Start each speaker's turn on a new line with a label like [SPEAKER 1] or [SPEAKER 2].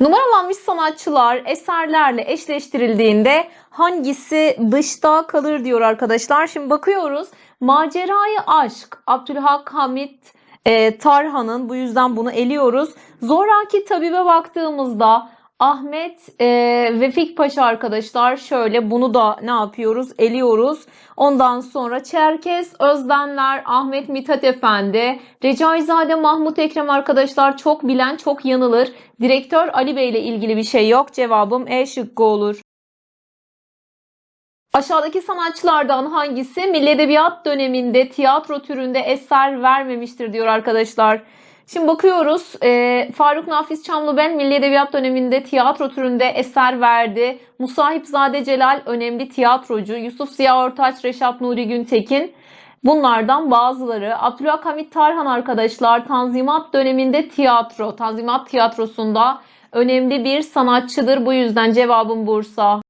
[SPEAKER 1] Numaralanmış sanatçılar eserlerle eşleştirildiğinde hangisi dışta kalır diyor arkadaşlar. Şimdi bakıyoruz. Macerayı Aşk Abdülhak Hamit e, Tarhan'ın bu yüzden bunu eliyoruz. Zoraki Tabib'e baktığımızda Ahmet e, Vefik Paşa arkadaşlar şöyle bunu da ne yapıyoruz? Eliyoruz. Ondan sonra Çerkes Özdenler Ahmet Mithat Efendi, Recaizade Mahmut Ekrem arkadaşlar çok bilen çok yanılır. Direktör Ali Bey ile ilgili bir şey yok. Cevabım E şıkkı olur. Aşağıdaki sanatçılardan hangisi Milli Edebiyat döneminde tiyatro türünde eser vermemiştir diyor arkadaşlar. Şimdi bakıyoruz. Ee, Faruk Nafiz Çamlıbel Milli Edebiyat döneminde tiyatro türünde eser verdi. Musahipzade Celal önemli tiyatrocu. Yusuf Ziya Ortaç, Reşat Nuri Güntekin. Bunlardan bazıları. Abdülhak Hamit Tarhan arkadaşlar Tanzimat döneminde tiyatro, Tanzimat tiyatrosunda önemli bir sanatçıdır. Bu yüzden cevabım Bursa.